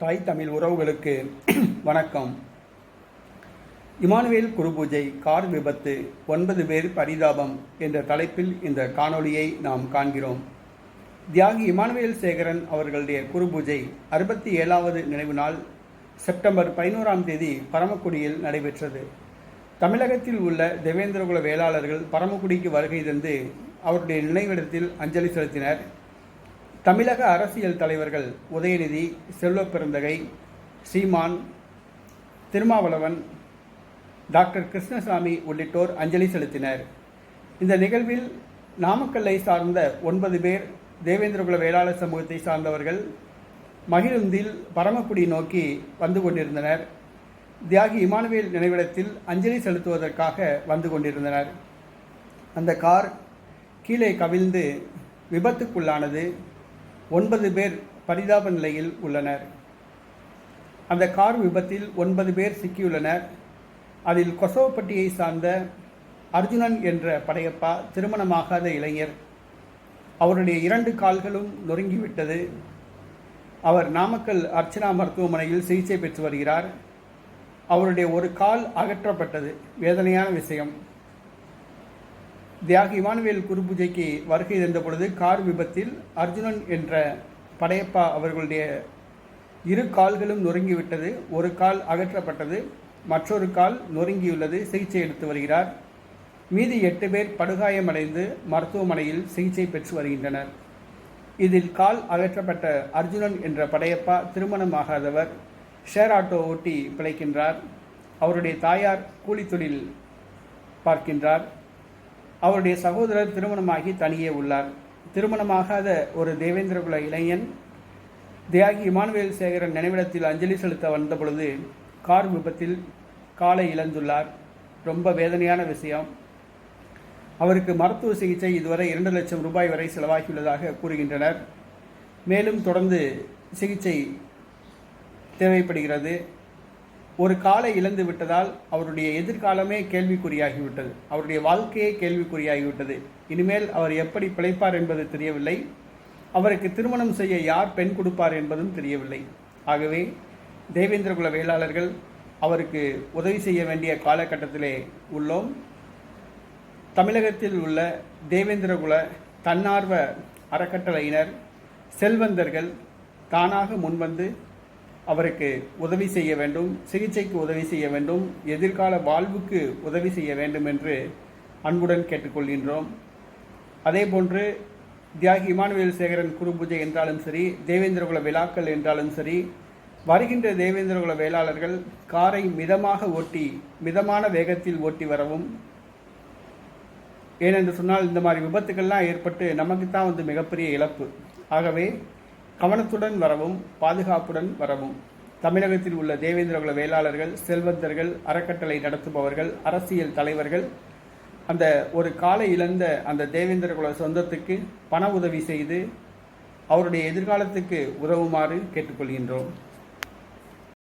தாய் தமிழ் உறவுகளுக்கு வணக்கம். இமானுவேல் குருபூஜை கார் விபத்து ஒன்பது பேர் பரிதாபம் என்ற தலைப்பில் இந்த காணொளியை நாம் காண்கிறோம். தியாகி இமானுவேல் சேகரன் அவர்களுடைய குருபூஜை அறுபத்தி ஏழாவது நினைவு நாள் செப்டம்பர் பதினோராம் தேதி பரமக்குடியில் நடைபெற்றது. தமிழகத்தில் உள்ள தேவேந்திரகுல வேளாளர்கள் பரமக்குடிக்கு வருகை தந்து அவருடைய நினைவிடத்தில் அஞ்சலி செலுத்தினர். தமிழக அரசியல் தலைவர்கள் உதயநிதி செல்வப்பெருந்தகை சீமான் திருமாவளவன் டாக்டர் கிருஷ்ணசாமி உள்ளிட்டோர் அஞ்சலி செலுத்தினர். இந்த நிகழ்வில் நாமக்கல்லை சார்ந்த ஒன்பது பேர் தேவேந்திரகுல வேளாளர் சமூகத்தை சார்ந்தவர்கள் மகிழுந்தில் பரமக்குடி நோக்கி வந்து கொண்டிருந்தனர். தியாகி இமானுவேல் நினைவிடத்தில் அஞ்சலி செலுத்துவதற்காக வந்து கொண்டிருந்தனர். அந்த கார் கீழே கவிழ்ந்து விபத்துக்குள்ளானது. ஒன்பது பேர் பரிதாப நிலையில் உள்ளனர். அந்த கார் விபத்தில் ஒன்பது பேர் சிக்கியுள்ளனர். அதில் கொசவப்பட்டியை சார்ந்த அர்ஜுனன் என்ற படையப்பா திருமணமாகாத இளைஞர். அவருடைய இரண்டு கால்களும் நொறுங்கிவிட்டது. அவர் நாமக்கல் அர்ச்சனா மருத்துவமனையில் சிகிச்சை பெற்று வருகிறார். அவருடைய ஒரு கால் அகற்றப்பட்டது. வேதனையான விஷயம். தியாகி இமானுவேல் குருபூஜைக்கு வருகை தந்த பொழுது கார் விபத்தில் அர்ஜுனன் என்ற படையப்பா அவர்களுடைய இரு கால்களும் நொறுங்கிவிட்டது. ஒரு கால் அகற்றப்பட்டது மற்றொரு கால் நொறுங்கியுள்ளது. சிகிச்சை எடுத்து வருகிறார். மீதி எட்டு பேர் படுகாயமடைந்து மருத்துவமனையில் சிகிச்சை பெற்று வருகின்றனர். இதில் கால் அகற்றப்பட்ட அர்ஜுனன் என்ற படையப்பா திருமணமாகாதவர். ஷேர் ஆட்டோ ஓட்டி பிழைக்கின்றார். அவருடைய தாயார் கூலித்தொழில் பார்க்கின்றார். அவருடைய சகோதரர் திருமணமாகி தனியே உள்ளார். திருமணமாகாத ஒரு தேவேந்திரகுல இளைஞன் தியாகி இமானுவேல் சேகரன் நினைவிடத்தில் அஞ்சலி செலுத்த வந்த பொழுது கார் விபத்தில் காலை இழந்துள்ளார். ரொம்ப வேதனையான விஷயம். அவருக்கு மருத்துவ சிகிச்சை இதுவரை இரண்டு லட்சம் ரூபாய் வரை செலவாகியுள்ளதாக கூறுகின்றனர். மேலும் தொடர்ந்து சிகிச்சை தேவைப்படுகிறது. ஒரு காலை இழந்து விட்டதால் அவருடைய எதிர்காலமே கேள்விக்குறியாகிவிட்டது. அவருடைய வாழ்க்கையே கேள்விக்குறியாகிவிட்டது. இனிமேல் அவர் எப்படி பிழைப்பார் என்பது தெரியவில்லை. அவருக்கு திருமணம் செய்ய யார் பெண் கொடுப்பார் என்பதும் தெரியவில்லை. ஆகவே தேவேந்திரகுல வேளாளர்கள் அவருக்கு உதவி செய்ய வேண்டிய காலகட்டத்திலே உள்ளோம். தமிழகத்தில் உள்ள தேவேந்திரகுல தன்னார்வ அறக்கட்டளையினர் செல்வந்தர்கள் தானாக முன்வந்து அவருக்கு உதவி செய்ய வேண்டும் சிகிச்சைக்கு உதவி செய்ய வேண்டும் எதிர்கால வாழ்வுக்கு உதவி செய்ய வேண்டும் என்று அன்புடன் கேட்டுக்கொள்கின்றோம். அதேபோன்று தியாகி இமானுவேல் சேகரன் குருபூஜை என்றாலும் சரி தேவேந்திரகுல விழாக்கள் என்றாலும் சரி வருகின்ற தேவேந்திரகுல வேளாளர்கள் காரை மிதமாக ஓட்டி மிதமான வேகத்தில் ஓட்டி வரவும் ஏனென்று சொன்னால் இந்த மாதிரி விபத்துக்கள்லாம் ஏற்பட்டு நமக்கு தான் வந்து மிகப்பெரிய இழப்பு. ஆகவே கவனத்துடன் வரவும் பாதுகாப்புடன் வரவும். தமிழகத்தில் உள்ள தேவேந்திரகுல வேளாளர்கள் செல்வந்தர்கள் அறக்கட்டளை நடத்துபவர்கள் அரசியல் தலைவர்கள் அந்த ஒரு காலை இழந்த அந்த தேவேந்திரகுல சொந்தத்துக்கு பண உதவி செய்து அவருடைய எதிர்காலத்துக்கு உதவுமாறு கேட்டுக்கொள்கின்றோம்.